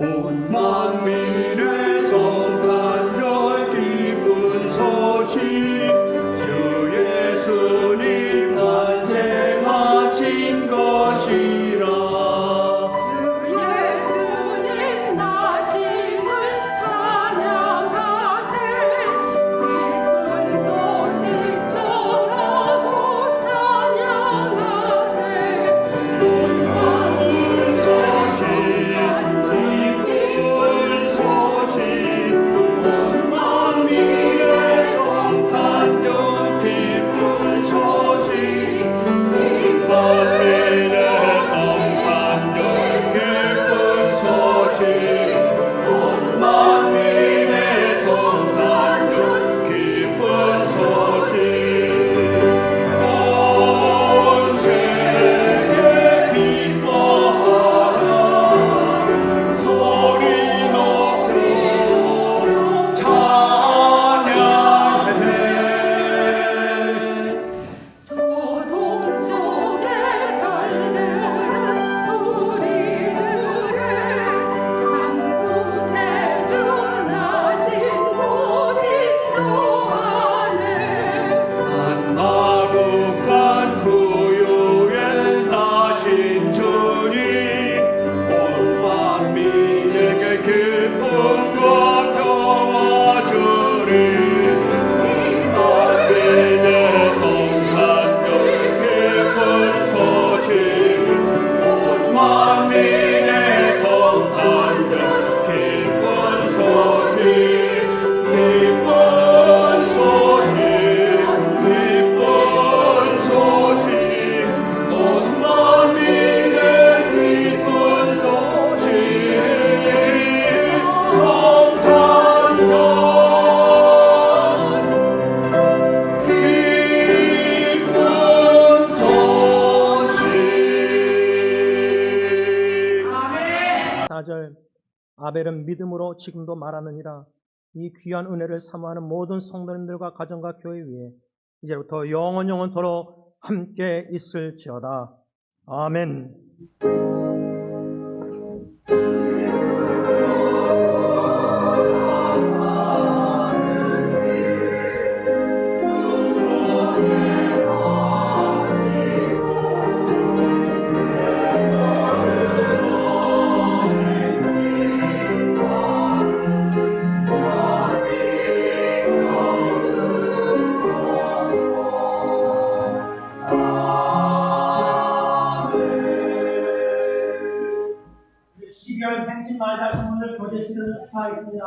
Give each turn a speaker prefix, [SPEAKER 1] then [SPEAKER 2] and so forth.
[SPEAKER 1] 온 마음이 아벨은 믿음으로 지금도 말하느니라. 이 귀한 은혜를 사모하는 모든 성도님들과 가정과 교회 위에 이제부터 영원 영원토록 함께 있을지어다. 아멘.
[SPEAKER 2] Çünkü öğretmen için mali rakamları, projesinin